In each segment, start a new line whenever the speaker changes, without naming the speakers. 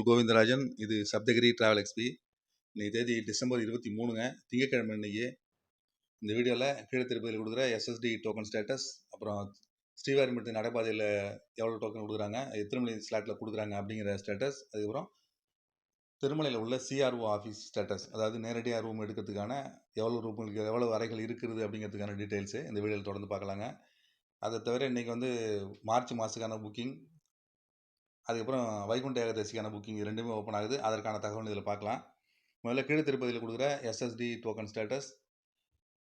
உங்கள் கோவிந்தராஜன் இது Saptagiri travel XP இன்னைக்கு தேதி டிசம்பர் இருபத்தி மூணுங்க. திங்கக்கிழமை இன்னைக்கு இந்த வீடியோவில் கீழே திருப்பதியில் கொடுக்குற எஸ்எஸ்டி டோக்கன் ஸ்டேட்டஸ் அப்புறம் ஸ்ரீவாரிமட்டு நடைபாதையில் எவ்வளோ டோக்கன் கொடுக்குறாங்க எத்தனை மணி ஸ்லாட்டில் கொடுக்குறாங்க அப்படிங்கிற ஸ்டேட்டஸ் அதுக்கப்புறம் திருமலையில் உள்ள சிஆர்ஓ ஆஃபீஸ் ஸ்டேட்டஸ் அதாவது நேரடியாக ரூம் எடுக்கிறதுக்கான எவ்வளோ ரூமுக்கு எவ்வளோ அறைகள் இருக்குது அப்படிங்கிறதுக்கான டீட்டெயில்ஸு இந்த வீடியோவில் தொடர்ந்து பார்க்கலாங்க. அதை தவிர இன்றைக்கி வந்து மார்ச் மாதத்துக்கான புக்கிங் அதுக்கப்புறம் வைகுண்ட ஏகாதசிக்கான புக்கிங் ரெண்டுமே ஓப்பன் ஆகுது. அதற்கான தகவல் இதில் பார்க்கலாம். முதல்ல கீழ் திருப்பதியில் கொடுக்குற எஸ்எஸ்டி டோக்கன் ஸ்டேட்டஸ்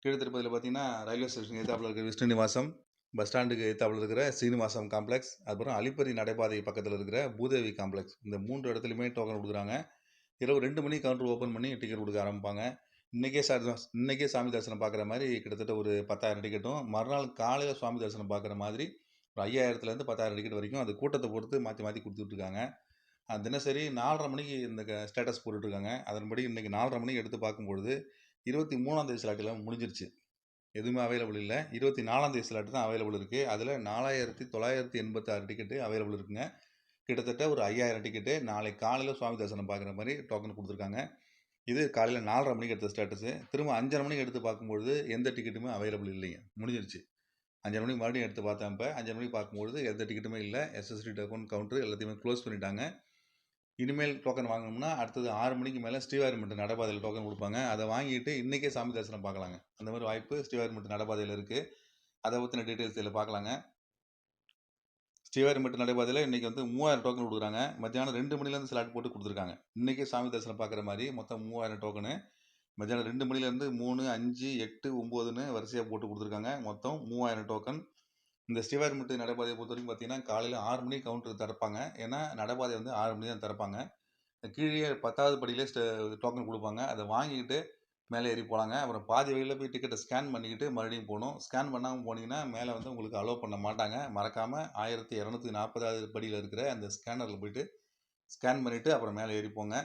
கீழ் திருப்பதியில் பார்த்தீங்கன்னா ரயில்வே ஸ்டேஷன் எதிர்த்தாப்பில் இருக்கிற விஷ்ணுநிவாசம் பஸ் ஸ்டாண்டுக்கு எதிர்த்தாப்பில் இருக்கிற சீனிவாசம் காம்ப்ளெக்ஸ் அதுக்கப்புறம் அலிப்பரி நடைபாதை பக்கத்தில் இருக்கிற பூதேவி காம்ப்ளெக்ஸ் இந்த மூன்று இடத்துலையுமே டோக்கன் கொடுக்குறாங்க. இரவு ரெண்டு மணி கவுண்டர் ஓப்பன் பண்ணி டிக்கெட் கொடுக்க ஆரம்பிப்பாங்க. இன்றைக்கே சா இன்றைக்கே சாமி தரிசனம் பார்க்குற மாதிரி கிட்டத்தட்ட ஒரு பத்தாயிரம் டிக்கெட்டும் மறுநாள் காலையில் சுவாமி தரிசனம் பார்க்குற மாதிரி ஒரு ஐயாயிரத்துலேருந்து பத்தாயிரம் டிக்கெட் வரைக்கும் அது கூட்டத்தை பொறுத்து மாற்றி மாற்றி கொடுத்துட்ருக்காங்க. தினசரி நாலரை மணிக்கு இந்த ஸ்டேட்டஸ் போட்டுட்ருக்காங்க. அதன்படி இன்றைக்கி நாலரை மணிக்கு எடுத்து பார்க்கும்பொழுது இருபத்தி மூணாந்தேதி ஸ்லாட்டில் முடிஞ்சிருச்சு. எதுவுமே அவைலபிள் இல்லை. இருபத்தி நாலாந்தேதி ஸ்லாட் தான் அவைலபிள் இருக்குது அதில் நாலாயிரத்தி தொள்ளாயிரத்தி எண்பத்தாறு டிக்கெட்டு அவைலபிள் இருக்குங்க. கிட்டத்தட்ட ஒரு ஐயாயிரம் டிக்கெட்டு நாளை காலையில் சுவாமி தரிசனம் பார்க்குற மாதிரி டோக்கன் கொடுத்துருக்காங்க. இது காலையில் நாலரை மணிக்கு எடுத்த ஸ்டேட்டஸு திரும்ப அஞ்சரை மணிக்கு எடுத்து பார்க்கும்பொழுது எந்த டிக்கெட்டுமே அவைலபிள் இல்லைங்க. முடிஞ்சிருச்சு. அஞ்சரை மணிக்கு மறுபடியும் எடுத்து பார்த்தேன் இப்போ அஞ்சரை மணிக்கு பார்க்கும்பொழுது எந்த டிக்கெட்டுமே இல்லை. எஸ்எஸ்டி டோக்கன் கவுண்டர் எல்லாத்தையுமே க்ளோஸ் பண்ணிட்டாங்க. இனிமேல் டோக்கன் வாங்கணும்னா அடுத்தது ஆறு மணிக்கு மேலே ஸ்ரீவாரிமட்டு நடைபாதையில் டோக்கன் கொடுப்பாங்க. அதை வாங்கிட்டு இன்றைக்கே சாமி தரிசனம் பார்க்கலாங்க. அந்த மாதிரி வாய்ப்பு ஸ்ரீவாரிமட்டு நடைபாதையில் இருக்குது அதை பற்றின டீட்டெயில்ஸ் இதில் பார்க்கலாங்க. ஸ்ரீவாரிமட்டு நடைபாதையில் இன்றைக்கி வந்து மூவாயிரம் டோக்கன் கொடுக்குறாங்க. மத்தியானம் ரெண்டு மணிலேருந்து ஸ்லாட் போட்டு கொடுத்துருக்காங்க. இன்றைக்கே சாமி தரிசனம் பார்க்குற மாதிரி மொத்தம் மூவாயிரம் டோக்கனு மத்தியானம் ரெண்டு மணிலேருந்து மூணு அஞ்சு எட்டு ஒம்போதுன்னு வரிசையாக போட்டு கொடுத்துருக்காங்க. மொத்தம் மூவாயிரம் டோக்கன் இந்த ஸ்ரீவாரிமுட்டு நடைபாதையை பொறுத்த வரைக்கும் பார்த்தீங்கன்னா காலையில் ஆறு மணிக்கு கவுண்டர் திறப்பாங்க. ஏன்னா நடைபாதை வந்து ஆறு மணி தான் திறப்பாங்க. கீழே பத்தாவது படியிலே டோக்கன் கொடுப்பாங்க. அதை வாங்கிக்கிட்டு மேலே ஏறி போகலாங்க அப்புறம் பாதி வழியில் போய் டிக்கெட்டை ஸ்கேன் பண்ணிக்கிட்டு மறுபடியும் போகணும். ஸ்கேன் பண்ணாமல் போனீங்கன்னா மேலே வந்து உங்களுக்கு அலோவ் பண்ண மாட்டாங்க. மறக்காமல் ஆயிரத்தி இரநூத்தி நாற்பதாவது படியில் இருக்கிற அந்த ஸ்கேனரில் போயிட்டு ஸ்கேன் பண்ணிவிட்டு அப்புறம் மேலே ஏறி போங்க.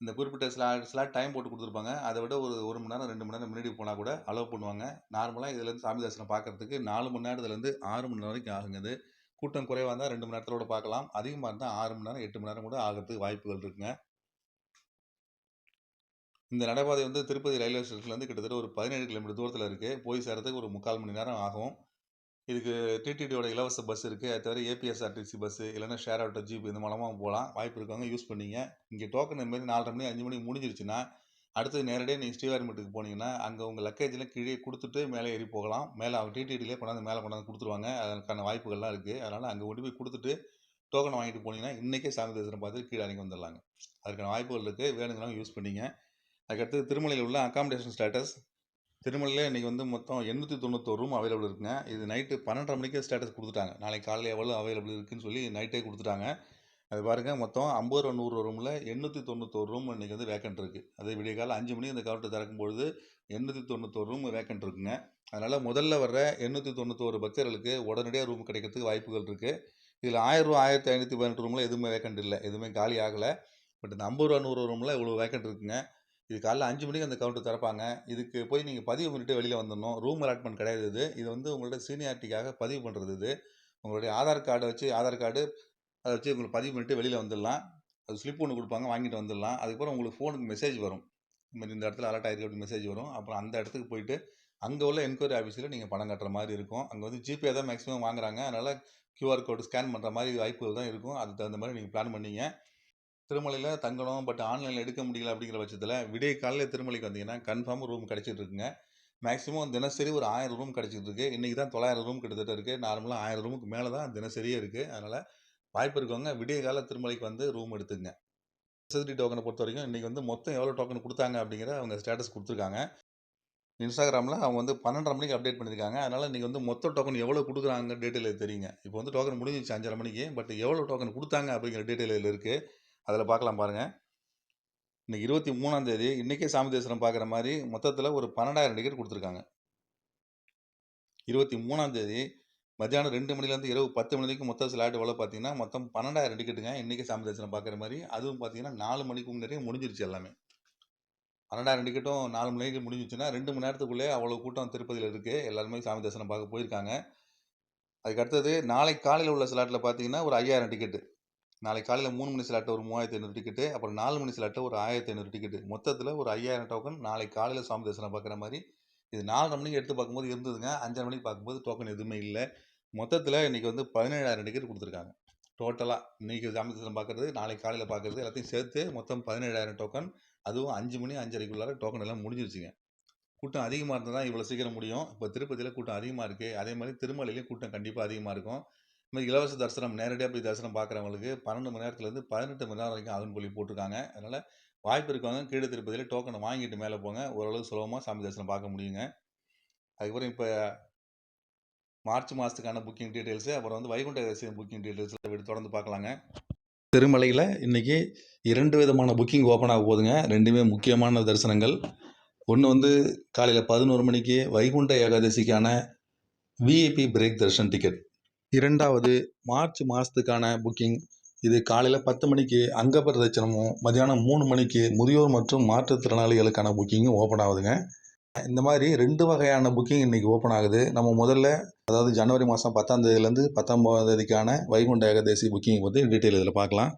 இந்த குறிப்பிட்ட ஸ்லா ஸ்லாட் டைம் போட்டு கொடுத்துருப்பாங்க. அதை விட ஒரு ஒரு மணி நேரம் ரெண்டு மணி நேரம் முன்னாடி போனால் கூட அலோவ் பண்ணுவாங்க. நார்மலாக இதுலேருந்து சாமி தரிசனம் பார்க்குறதுக்கு நாலு மணி நேரத்துலேருந்து ஆறு மணி நேரம் வரைக்கும் ஆகுங்க அது கூட்டம் குறைவாக இருந்தால் ரெண்டு மணி நேரத்தோட பார்க்கலாம். அதிகமாக இருந்தால் ஆறு மணி நேரம் எட்டு மணி நேரம் கூட ஆகிறதுக்கு வாய்ப்புகள் இருக்குங்க. இந்த நடைபாதை வந்து திருப்பதி ரயில்வே ஸ்டேஷன்லேருந்து கிட்டத்தட்ட ஒரு பதினேழு கிலோமீட்டர் தூரத்தில் இருக்குது போய் சேரத்துக்கு ஒரு முக்கால் மணி நேரம் ஆகும். இதுக்கு டிடிடியோட இலவச பஸ் இருக்குது அது தவிர ஏபிஎஸ்ஆர்டிசி பஸ்ஸு இல்லைன்னா ஷேர் ஆட்டோ ஜீப் இந்த மூலமாக போகலாம். வாய்ப்பு இருக்கவங்க யூஸ் பண்ணிங்க. இங்கே டோக்கன் இந்த மாதிரி நாலரை மணி அஞ்சு மணி முடிஞ்சிருச்சுன்னா அடுத்து நேரடியாக நீங்கள் ஸ்ரீவாரிமட்டுக்கு போனீங்கன்னா அங்கே உங்கள் லக்கேஜ்லாம் கீழே கொடுத்துட்டு மேலே ஏறி போகலாம். மேலே அவங்க டிடிடிலே கொண்டாந்து மேலே கொண்டாந்து கொடுத்துருவாங்க. அதுக்கான வாய்ப்புகள்லாம் இருக்குது அதனால் அங்கே கொண்டு போய் கொடுத்துட்டு டோக்கன் வாங்கிட்டு போனீங்கன்னா இன்றைக்கே சாமி தரிசனம் பார்த்து கீழே இறங்கி வந்துடலாங்க. அதுக்கான வாய்ப்புகள் இருக்குது வேணுங்கிறவங்க யூஸ் பண்ணிங்க. அதுக்கடுத்து திருமலையில் உள்ள அக்காமடேஷன் ஸ்டேட்டஸ் திருமலையில் இன்றைக்கி வந்து மொத்தம் எண்ணூற்றி தொண்ணூத்தோரு ரூம் அவைலபிள் இருக்குங்க. இது நைட்டு பன்னெண்டரை மணிக்கே ஸ்டேட்டஸ் கொடுத்துட்டாங்க. நாளைக்கு காலையில் எவ்வளோ அவைலபிள் இருக்குதுன்னு சொல்லி நைட்டே கொடுத்துட்டாங்க. அது பாருங்கள் மொத்தம் ஐம்பது ரூபா நூறு ரூமில் எண்ணூற்றி தொண்ணூத்தோரு ரூம் இன்றைக்கி வந்து வேக்கண்ட் இருக்குது அதே விடிய காலம் அஞ்சு மணி அந்த கவர்ட்டை திறக்கும்பொழுது எண்ணூற்றி தொண்ணூத்தோரு ரூம் வேக்கண்ட் இருக்குங்க. அதனால் முதல்ல வர்ற எண்ணூற்றி தொண்ணூத்தோரு பக்தர்களுக்கு உடனடியாக ரூம் கிடைக்கிறதுக்கு வாய்ப்புகள் இருக்குது இதில் ஆயிரம் ரூபா ஆயிரத்தி ஐநூற்றி பதினெட்டு ரூமில் எதுவுமே வேக்கண்ட் இல்லை. எதுவுமே காலி ஆகலை. பட் இந்த ஐம்பது ரூபா நூறு ரூமில் இவ்வளோ வேக்கண்ட் இருக்குங்க. இது காலைல அஞ்சு மணிக்கு அந்த கவுண்டர் திறப்பாங்க. இதுக்கு போய் நீங்கள் பதிவு பண்ணிட்டு வெளியில் வந்துடணும் ரூம் அலாட்மெண்ட் கிடையாது இது. இது வந்து உங்களோட சீனியாரிட்டிக்காக பதிவு பண்ணுறது இது. உங்களுடைய ஆதார் கார்டை வச்சு ஆதார் கார்டு அதை வச்சு உங்களுக்கு பதிவு பண்ணிட்டு வெளியில் வந்துடலாம் அது ஸ்லிப் ஒன்று கொடுப்பாங்க வாங்கிட்டு வந்துடலாம் அதுக்கப்புறம் உங்களுக்கு ஃபோனுக்கு மெசேஜ் வரும். இந்த இந்த இடத்துல அலர்ட் ஆகிருக்கு அப்படி மெசேஜ் வரும். அப்புறம் அந்த இடத்துக்கு போயிட்டு அங்கே உள்ள என்கொயரி ஆஃபீஸில் நீங்கள் பணம் கட்டுற மாதிரி இருக்கும். அங்கே வந்து ஜிபே தான் மேக்ஸிமம் வாங்குறாங்க. அதனால் கியூஆர் கோடு ஸ்கேன் பண்ணுற மாதிரி வாய்ப்புகள் தான் இருக்கும். அதுக்கு தகுந்த மாதிரி நீங்கள் பிளான் பண்ணீங்க. திருமலையில் தங்கணும் பட் ஆன்லைனில் எடுக்க முடியல அப்படிங்கிற பட்சத்தில் விடிய காலையில் திருமலைக்கு வந்தீங்கன்னா கன்ஃபார்ம் ரூம் கிடச்சிட்டு இருக்குங்க. மேக்ஸிமம் தினசரி ஒரு ஆயிரம் ரூம் கிடச்சிட்டு இருக்கு. இன்றைக்கி தான் தொள்ளாயிரம் ரூம் கிட்டத்தட்ட இருக்குது நார்மலாக ஆயிரம் ரூமுக்கு மேலே தான் தினசரியே இருக்குது அதனால் வாய்ப்பு இருக்கவங்க விடிய கால திருமலைக்கு வந்து ரூம் எடுத்துங்க. எஸ்எஸ்டி டோக்கனை பொறுத்த வரைக்கும் இன்றைக்கி வந்து மொத்தம் எவ்வளோ டோக்கன் கொடுத்தாங்க அப்படிங்கிற அவங்க ஸ்டேட்டஸ் கொடுத்துருக்காங்க. இன்ஸ்டாகிராமில் அவங்க வந்து பன்னெண்டரை மணிக்கு அப்டேட் பண்ணியிருக்காங்க. அதனால் இன்றைக்கி வந்து மொத்த டோக்கன் எவ்வளோ கொடுக்குறாங்க டீட்டெயில் தெரியுங்க. இப்போ வந்து டோக்கன் முடிஞ்சிச்சு அஞ்சரை மணிக்கு பட் எவ்வளோ டோக்கன் கொடுத்தாங்க அப்படிங்கிற டீட்டெயில் இருக்குது அதில் பார்க்கலாம் பாருங்கள் இன்றைக்கி இருபத்தி மூணாந்தேதி இன்றைக்கே சாமி தரிசனம் பார்க்குற மாதிரி மொத்தத்தில் ஒரு பன்னெண்டாயிரம் டிக்கெட் கொடுத்துருக்காங்க. இருபத்தி மூணாந்தேதி மத்தியானம் ரெண்டு மணிலேருந்து இரவு பத்து மணி வரைக்கும் மொத்த ஸ்லாட் எவ்வளோ பார்த்தீங்கன்னா மொத்தம் பன்னெண்டாயிரம் டிக்கெட்டுங்க. இன்றைக்கி சாமி தரிசனம் பார்க்குற மாதிரி. அதுவும் பார்த்தீங்கன்னா நாலு மணிக்கு முன்னாடியே முடிஞ்சிருச்சு எல்லாமே. பன்னெண்டாயிரம் டிக்கெட்டும் நாலு மணிக்கு முடிஞ்சிச்சுன்னா ரெண்டு மணி நேரத்துக்குள்ளே அவ்வளோ கூட்டம் திருப்பதியில் இருக்குது எல்லாருமே சாமி தரிசனம் பார்க்க போயிருக்காங்க. அதுக்கு அடுத்தது நாளை காலையில் உள்ள ஸ்லாட்டில் பார்த்தீங்கன்னா ஒரு ஐயாயிரம் டிக்கெட்டு. நாளைக்கு காலையில் மூணு மணி ஸ்லாட்டில் ஒரு மூவாயிரத்தி ஐநூறு டிக்கெட்டு அப்புறம் நாலு மணி ஸ்லாட்டில் ஒரு ஆயிரத்தி ஐநூறு டிக்கெட்டு மொத்தத்தில் ஒரு ஐயாயிரம் டோக்கன் நாளைக்கு காலையில் சுவாமி தரிசனம் பார்க்குற மாதிரி இது நாலரை மணிக்கு எடுத்து பார்க்கும்போது இருந்ததுங்க. அஞ்சரை மணிக்கு பார்க்கும்போது டோக்கன் எதுவுமே இல்லை. மொத்தத்தில் இன்றைக்கி வந்து பதினேழாயிரம் டிக்கெட் கொடுத்துருக்காங்க. டோட்டலாக இன்றைக்கி சாமி தரிசனம் பார்க்குறது நாளைக்கு காலையில் பார்க்குறது எல்லாத்தையும் சேர்த்து மொத்தம் பதினேழாயிரம் டோக்கன் அதுவும் அஞ்சு மணி அஞ்சரைக்குள்ளார டோக்கன் எல்லாம் முடிஞ்சிருச்சுங்க. கூட்டம் அதிகமாக இருந்தால் தான் இவ்வளோ சீக்கிரம் முடியும். இப்போ திருப்பதியில் கூட்டம் அதிகமாக இருக்குது அதே மாதிரி திருமலையிலையும் கூட்டம் கண்டிப்பாக அதிகமாக இருக்கும். மாதிரி இலவச தரிசனம் நேரடியாக போய் தரிசனம் பார்க்குறவங்களுக்கு பன்னெண்டு மணி நேரத்துலேருந்து பதினெட்டு மணி நேரம் வரைக்கும் ஆகும்னு சொல்லி போட்டிருக்காங்க. அதனால் வாய்ப்பு இருக்கவங்க கீழே திருப்பதியில் டோக்கனை வாங்கிட்டு மேலே போங்க. ஓரளவு சுலபமாக சாமி தரிசனம் பார்க்க முடியுங்க. அதுக்கப்புறம் இப்போ மார்ச் மாதத்துக்கான புக்கிங் டீட்டெயில்ஸு அப்புறம் வந்து வைகுண்ட ஏகாதசி புக்கிங் டீட்டெயில்ஸ் தொடர்ந்து பார்க்கலாங்க. திருமலையில் இன்றைக்கி இரண்டு விதமான புக்கிங் ஓப்பன் ஆக போகுதுங்க. ரெண்டுமே முக்கியமான தரிசனங்கள். ஒன்று வந்து காலையில் பதினோரு மணிக்கு வைகுண்ட ஏகாதசிக்கான விஐபி பிரேக் தர்ஷன் டிக்கெட் இரண்டாவது மார்ச் மாதத்துக்கான புக்கிங் இது காலையில் பத்து மணிக்கு அங்கப்பிரதட்சணமும் மதியானம் மூணு மணிக்கு முதியோர் மற்றும் மாற்றுத்திறனாளிகளுக்கான புக்கிங்கும் ஓப்பன் ஆகுதுங்க. இந்த மாதிரி ரெண்டு வகையான புக்கிங் இன்றைக்கி ஓப்பன் ஆகுது. நம்ம முதல்ல அதாவது ஜனவரி மாதம் பத்தாம் தேதியிலேருந்து பத்தொம்போதாம் தேதிக்கான வைகுண்ட ஏகதேசி புக்கிங் பற்றி டீட்டெயில் இதில் பார்க்கலாம்.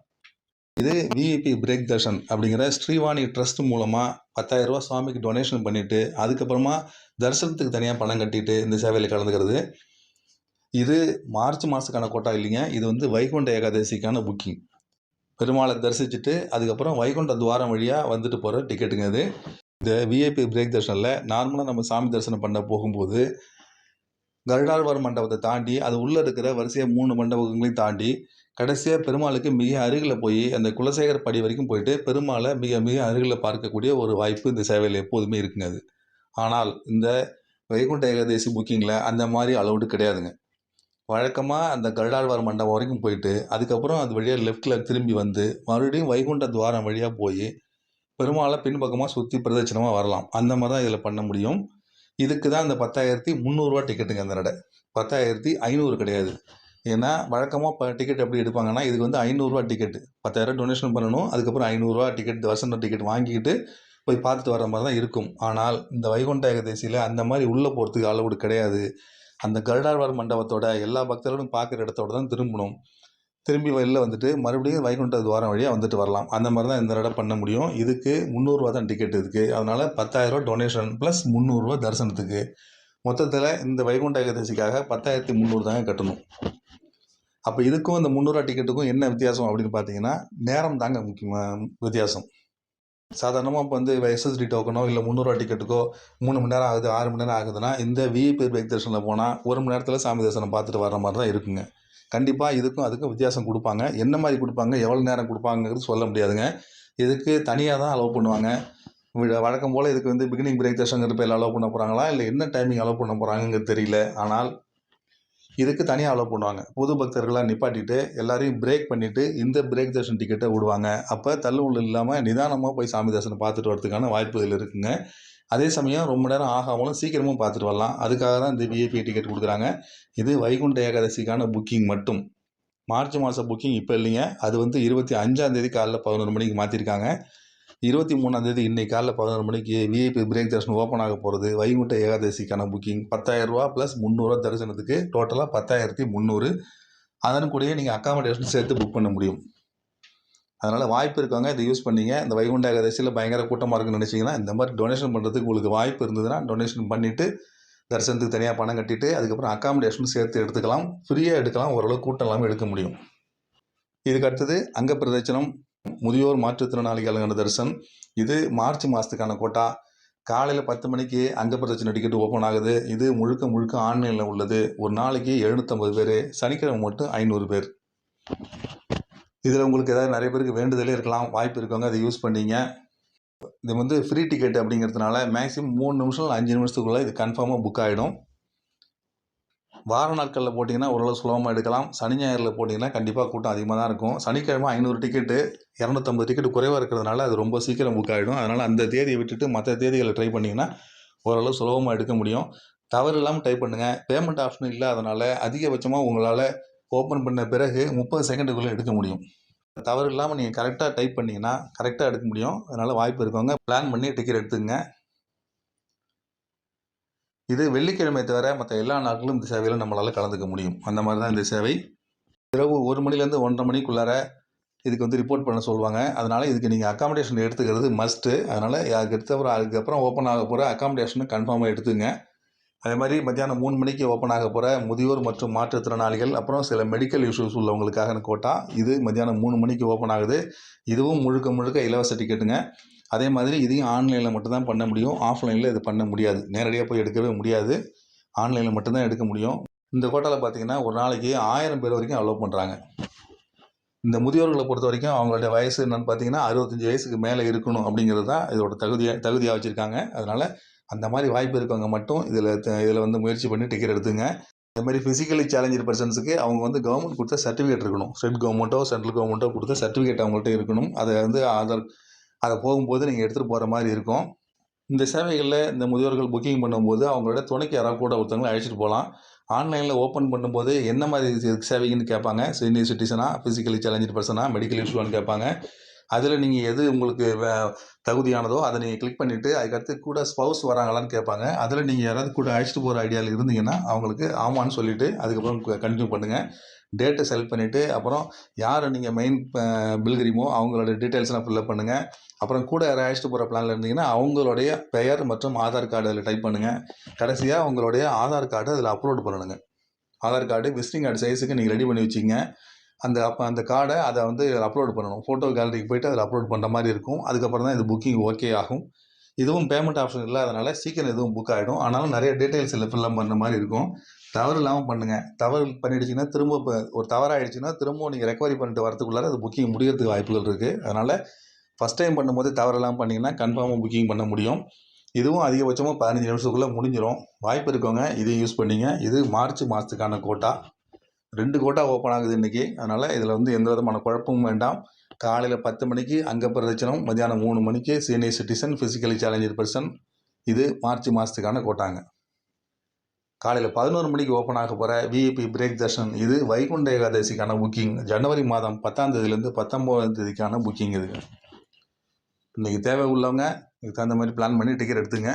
இது விஐபி பிரேக் தர்ஷன் அப்படிங்கிற ஸ்ரீவாணி ட்ரஸ்ட் மூலமாக பத்தாயிரரூபா சுவாமிக்கு டொனேஷன் பண்ணிவிட்டு அதுக்கப்புறமா தரிசனத்துக்கு தனியாக பணம் கட்டிட்டு இந்த சேவையில் கலந்துக்கிறது. இது மார்ச் மாதத்துக்கான கோட்டா இல்லைங்க. இது வந்து வைகுண்ட ஏகாதசிக்கான புக்கிங் பெருமாளை தரிசிச்சுட்டு அதுக்கப்புறம் வைகுண்ட துவாரம் வழியாக வந்துட்டு போகிற டிக்கெட்டுங்க அது இந்த விஐபி பிரேக் தர்ஷனில் நார்மலாக நம்ம சாமி தரிசனம் பண்ண போகும்போது கருடாழ்வார் மண்டபத்தை தாண்டி அது உள்ளே இருக்கிற வரிசையாக மூணு மண்டபங்களையும் தாண்டி கடைசியாக பெருமாளுக்கு மிக அருகில் போய் அந்த குலசேகர் படி வரைக்கும் போயிட்டு பெருமாளை மிக மிக அருகில் பார்க்கக்கூடிய ஒரு வாய்ப்பு இந்த சேவையில் எப்போதுமே இருக்குங்க அது. ஆனால் இந்த வைகுண்ட ஏகாதசி புக்கிங்கில் அந்த மாதிரி அளவுடு கிடையாதுங்க. வழக்கமாக அந்த கருடாழ்வார் மண்டபம் வரைக்கும் போயிட்டு அதுக்கப்புறம் அது வழியாக லெஃப்ட்டில் திரும்பி வந்து மறுபடியும் வைகுண்ட துவாரம் வழியாக போய் பெருமாளை பின்பக்கமாக சுற்றி பிரதட்சணமாக வரலாம். அந்த மாதிரி தான் இதில் பண்ண முடியும். இதுக்கு தான் இந்த பத்தாயிரத்தி முந்நூறுரூவா டிக்கெட்டுங்க அந்த நடை. பத்தாயிரத்தி ஐநூறு கிடையாது. ஏன்னா வழக்கமாக இப்போ டிக்கெட் எப்படி எடுப்பாங்கன்னா இதுக்கு வந்து ஐநூறுரூவா டிக்கெட் பத்தாயிரம் டொனேஷன் பண்ணணும் அதுக்கப்புறம் ஐநூறுரூவா டிக்கெட் தர்சன டிக்கெட் வாங்கிக்கிட்டு போய் பார்த்துட்டு வர மாதிரி தான் இருக்கும். ஆனால் இந்த வைகுண்ட ஏகதேசியில் அந்த மாதிரி உள்ளே போகிறதுக்கு அளவுடு கிடையாது. அந்த கருடாழ்வார் மண்டபத்தோட எல்லா பக்தர்களும் பார்க்குற இடத்தோட தான் திரும்பணும். திரும்பி வெளில வந்துட்டு மறுபடியும் வைகுண்ட துவாரம் வழியாக வந்துட்டு வரலாம். அந்த மாதிரி தான் இந்த தடவை பண்ண முடியும். இதுக்கு முந்நூறுரூவா தான் டிக்கெட் இருக்குது அதனால் பத்தாயிரரூவா டொனேஷன் ப்ளஸ் முந்நூறுரூவா தரிசனத்துக்கு. மொத்தத்தில் இந்த வைகுண்ட ஏகாதசிக்காக பத்தாயிரத்தி முந்நூறு தாங்க கட்டணும். அப்போ இதுக்கும் இந்த முந்நூறுரூவா டிக்கெட்டுக்கும் என்ன வித்தியாசம் அப்படின்னு பார்த்தீங்கன்னா நேரம் தாங்க முக்கியமாக வித்தியாசம். சாதாரணமாக இப்போ வந்து எஸ்எஸ்டி டோக்கனோ இல்லை முந்நூறுவா டிக்கெட்டுக்கோ மூணு மணி நேரம் ஆகுது ஆறு மணி நேரம் ஆகுதுன்னா இந்த விஐபி பிரேக் தரிசனில் போனால் ஒரு மணி நேரத்தில் சாமி தரிசனம் பார்த்துட்டு வர மாதிரி தான் இருக்குங்க. கண்டிப்பாக இதுக்கும் அதுக்கும் வித்தியாசம் கொடுப்பாங்க. என்ன மாதிரி கொடுப்பாங்க எவ்வளோ நேரம் கொடுப்பாங்கிறது சொல்ல முடியாதுங்க. இதுக்கு தனியாக தான் அலோவ் பண்ணுவாங்க. வழக்கம் போல் இதுக்கு வந்து பிகினிங் பிரேக் தர்ஷனுங்கிற எல்லாம் அலோவ் பண்ண போகிறாங்களா இல்லை என்ன டைமிங் அலோவ் பண்ண போகிறாங்கங்கிறது தெரியல. ஆனால் இதுக்கு தனியாக அலோவ் பண்ணுவாங்க. புது பக்தர்களாக நிப்பாட்டிட்டு எல்லாரையும் பிரேக் பண்ணிவிட்டு இந்த பிரேக் தர்ஷன் டிக்கெட்டை விடுவாங்க. அப்போ தள்ளுமுள்ளு இல்லாமல் நிதானமாக போய் சாமி தரிசனம் பார்த்துட்டு வரதுக்கான வாய்ப்புகள் இருக்குங்க. அதே சமயம் ரொம்ப நேரம் ஆகாமலும் சீக்கிரமும் பார்த்துட்டு வரலாம். அதுக்காக தான் இந்த விஐபி டிக்கெட் கொடுக்குறாங்க. இது வைகுண்ட ஏகாதசிக்கான புக்கிங் மட்டும். மார்ச் மாதம் புக்கிங் இப்போ இல்லைங்க. அது வந்து இருபத்தி அஞ்சாந்தேதி காலைல பதினோரு மணிக்கு மாற்றிருக்காங்க இருபத்தி மூணாந்தேதி இன்றைக்கி காலைல பதினோரு மணிக்கு விஐபி பிரேக் தரிசனம் ஓப்பன் ஆக போகிறது வைகுண்ட ஏகாதசிக்கான புக்கிங் பத்தாயிரரூபா ப்ளஸ் முந்நூறுரூவா தரிசனத்துக்கு டோட்டலாக பத்தாயிரத்தி முந்நூறு. அதன் கூடயே நீங்கள் அக்காமடேஷன் சேர்த்து புக் பண்ண முடியும். அதனால் வாய்ப்பு இருக்கவங்க இதை யூஸ் பண்ணீங்க. இந்த வைகுண்ட ஏகாதசியில் பயங்கர கூட்டமாக இருக்குன்னு நினச்சிங்கன்னா இந்த மாதிரி டொனேஷன் பண்ணுறதுக்கு உங்களுக்கு வாய்ப்பு இருந்ததுன்னா டொனேஷன் பண்ணிவிட்டு தரிசனத்துக்கு தனியாக பணம் கட்டிட்டு அதுக்கப்புறம் அக்காமடேஷன் சேர்த்து எடுத்துக்கலாம். ஃப்ரீயாக எடுக்கலாம். ஓரளவு கூட்டம் இல்லாமல் எடுக்க முடியும். இதுக்கு அடுத்தது அங்க பிரதட்சணம். முதியோர் மாற்றுத்திறனாளிகளுக்கான தரிசன். இது மார்ச் மாதத்துக்கான கோட்டா. காலையில் பத்து மணிக்கு அங்கப்பிரதட்சணை டிக்கெட் ஓப்பன் ஆகுது. இது முழுக்க முழுக்க ஆன்லைனில் உள்ளது. ஒரு நாளைக்கு எழுநூற்றம்பது பேர். சனிக்கிழமை மட்டும் ஐநூறு பேர். இதில் உங்களுக்கு ஏதாவது நிறைய பேருக்கு வேண்டுதலே இருக்கலாம். வாய்ப்பு இருக்கவங்க அதை யூஸ் பண்ணீங்க. இது வந்து ஃப்ரீ டிக்கெட் அப்படிங்கிறதுனால மேக்ஸிமம் மூணு நிமிஷம் அஞ்சு நிமிஷத்துக்குள்ளே இது கன்ஃபார்மாக புக் ஆகிடும் வார நாட்களில் போட்டிங்கன்னா ஓரளவு சுலபமாக எடுக்கலாம். சனி ஞாயிறில் போட்டிங்கன்னா கண்டிப்பாக கூட்டம் அதிகமாக தான் இருக்கும். சனிக்கிழமை ஐநூறு டிக்கெட்டு இரநூத்தம்பது டிக்கெட் குறைவாக இருக்கிறதுனால அது ரொம்ப சீக்கிரம் புக் ஆகிடும் அதனால் அந்த தேதியை விட்டுட்டு மற்ற தேதிகளை ட்ரை பண்ணிங்கன்னா ஓரளவு சுலபமாக எடுக்க முடியும். தவறு இல்லாமல் டைப் பண்ணுங்கள் பேமெண்ட் ஆப்ஷன் இல்லாதனால அதிகபட்சமாக உங்களால் ஓப்பன் பண்ண பிறகு முப்பது செகண்டுக்குள்ளே எடுக்க முடியும். தவறு இல்லாமல் நீங்கள் கரெக்டாக டைப் பண்ணிங்கன்னா கரெக்டாக எடுக்க முடியும். அதனால் வாய்ப்பு இருக்கவங்க பிளான் பண்ணி டிக்கெட் எடுத்துங்க இது வெள்ளிக்கிழமை தவிர மற்ற எல்லா நாட்களும் இந்த சேவையில் நம்மளால் கலந்துக்க முடியும். அந்த மாதிரி தான் இந்த சேவை. இரவு ஒரு மணிலேருந்து ஒன்றரை மணிக்குள்ளார இதுக்கு வந்து ரிப்போர்ட் பண்ண சொல்லுவாங்க. அதனால் இதுக்கு நீங்கள் அக்காமடேஷன் எடுத்துக்கிறது மஸ்ட்டு அதனால் அதுக்கு எடுத்தப்பறம் அதுக்கப்புறம் ஓப்பன் ஆக போகிற அக்காமடேஷனை கன்ஃபார்மாக எடுத்துங்க. அதே மாதிரி மத்தியானம் மூணு மணிக்கு ஓப்பன் ஆக போகிற முதியோர் மற்றும் மாற்றுத்திறனாளிகள் அப்புறம் சில மெடிக்கல் இஷ்யூஸ் உள்ளவங்களுக்காக கோட்டா இது மத்தியானம் மூணு மணிக்கு ஓப்பன் ஆகுது. இதுவும் முழுக்க முழுக்க இலவச டிக்கெட்டுங்க அதே மாதிரி இதையும் ஆன்லைனில் மட்டும்தான் பண்ண முடியும். ஆஃப்லைனில் இது பண்ண முடியாது. நேரடியாக போய் எடுக்கவே முடியாது. ஆன்லைனில் மட்டும்தான் எடுக்க முடியும். இந்த கோட்டாவில் பார்த்தீங்கன்னா ஒரு நாளைக்கு ஆயிரம் பேர் வரைக்கும் அலோவ் பண்ணுறாங்க இந்த முதியோர்களை பொறுத்த வரைக்கும் அவங்களுடைய வயசு என்னென்னு பார்த்தீங்கன்னா அறுபத்தஞ்சி வயசுக்கு மேலே இருக்கணும் அப்படிங்கிறது தான் இதோட தகுதியாக தகுதியாக வச்சுருக்காங்க. அதனால் அந்த மாதிரி வாய்ப்பு இருக்கவங்க மட்டும் இதில் இதில் வந்து முயற்சி பண்ணி டிக்கெட் எடுத்துங்க. இந்த மாதிரி ஃபிசிக்கலி சேலஞ்சர் பர்சன்ஸுக்கு அவங்க வந்து கவர்மெண்ட் கொடுத்த சர்டிஃபிகேட் இருக்கணும். ஸ்டேட் கவர்மெண்ட்டோ சென்ட்ரல் கவர்மெண்ட்டோ கொடுத்த சர்டிஃபிகேட் அவங்கள்ட்ட இருக்கணும். அதை வந்து ஆதார் அதை போகும்போது நீங்கள் எடுத்துகிட்டு போகிற மாதிரி இருக்கும். இந்த சேவைகளில் இந்த முதியோர்கள் புக்கிங் பண்ணும்போது அவங்களோட துணைக்கு யாராவது கூட ஒருத்தவங்களை அழைச்சிட்டு போகலாம் ஆன்லைனில் ஓப்பன் பண்ணும்போது என்ன மாதிரி சேவைங்கன்னு கேட்பாங்க. சீனியர் சிட்டிசனா ஃபிசிக்கலி சேலஞ்சு பர்சனா மெடிக்கல் இஷ்யூன்னு கேட்பாங்க. அதில் நீங்கள் எது உங்களுக்கு தகுதியானதோ அதை நீங்கள் கிளிக் பண்ணிவிட்டு அதுக்கடுத்து கூட ஸ்பவுஸ் வராங்களான்னு கேட்பாங்க. அதில் நீங்கள் யாராவது கூட அழைச்சிட்டு போகிற ஐடியாவில் இருந்தீங்கன்னா அவங்களுக்கு ஆமான்னு சொல்லிவிட்டு அதுக்கப்புறம் கண்டினியூ பண்ணுங்கள் டேட்டை செலக்ட் பண்ணிவிட்டு அப்புறம் யார் நீங்கள் மெயின் பில்கிரிமோ அவங்களோட டீட்டெயில்ஸ்லாம் ஃபில்லப் பண்ணுங்கள் அப்புறம் கூட யாரை அழைச்சிட்டு போகிற பிளானில் இருந்தீங்கன்னா அவங்களுடைய பெயர் மற்றும் ஆதார் கார்டு அதில் டைப் பண்ணுங்கள் கடைசியாக உங்களுடைய ஆதார் கார்டு அதில் அப்லோட் பண்ணணுங்க. ஆதார் கார்டு விசிட்டிங் கார்டு சைஸுக்கு நீங்கள் ரெடி பண்ணி வச்சிங்க அந்த அப்போ அந்த கார்டை அதை வந்து அப்லோட் பண்ணணும். ஃபோட்டோ கேலரிக்கு போயிட்டு அதில் அப்லோட் பண்ணுற மாதிரி இருக்கும். அதுக்கப்புறம் தான் இது புக்கிங் ஓகே ஆகும். இதுவும் பேமெண்ட் ஆப்ஷன் இல்லாதனால சீக்கிரம் எதுவும் புக் ஆகிடும் ஆனாலும் நிறைய டீட்டெயில்ஸ் இல்லை ஃபில்அப் பண்ணுற மாதிரி இருக்கும். தவறு இல்லாமல் பண்ணுங்கள் தவறு பண்ணிடுச்சிங்கன்னா திரும்ப இப்போ ஒரு தவறாகிடுச்சுன்னா திரும்பவும் நீங்கள் ரெக்கவரி பண்ணிட்டு வரதுக்குள்ளார அது புக்கிங் முடியறதுக்கு வாய்ப்புகள் இருக்குது அதனால் ஃபஸ்ட் டைம் பண்ணும்போது தவறெல்லாம் பண்ணிங்கன்னா கன்ஃபார்மாக புக்கிங் பண்ண முடியும். இதுவும் அதிகபட்சமாக பதினஞ்சு நிமிஷத்துக்குள்ளே முடிஞ்சிடும் வாய்ப்பு இருக்கவங்க இதையும் யூஸ் பண்ணிங்க. இது மார்ச் மாதத்துக்கான கோட்டா ரெண்டு கோட்டா ஓப்பன் ஆகுது இன்றைக்கி அதனால் இதில் வந்து எந்த விதமான குழப்பமும் வேண்டாம். காலையில் பத்து மணிக்கு அங்க பிரதட்சணம் மத்தியானம் மூணு மணிக்கு senior citizen physically challenger person இது மார்ச் மாதத்துக்கான கோட்டாங்க காலையில் பதினோரு மணிக்கு ஓப்பன் ஆக போகிற விஐபி பிரேக் தர்ஷன் இது வைகுண்ட ஏகாதசிக்கான புக்கிங் ஜனவரி மாதம் பத்தாம் தேதியிலேருந்து பத்தொம்போதாம் தேதிக்கான புக்கிங் இது. இன்றைக்கி தேவை உள்ளவங்க இதுக்கு தகுந்த மாதிரி பிளான் பண்ணி டிக்கெட் எடுத்துங்க.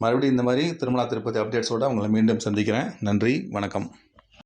மறுபடியும் இந்த மாதிரி திருமலா திருப்பதி அப்டேட்ஸோடு உங்களை மீண்டும் சந்திக்கிறேன். நன்றி வணக்கம்.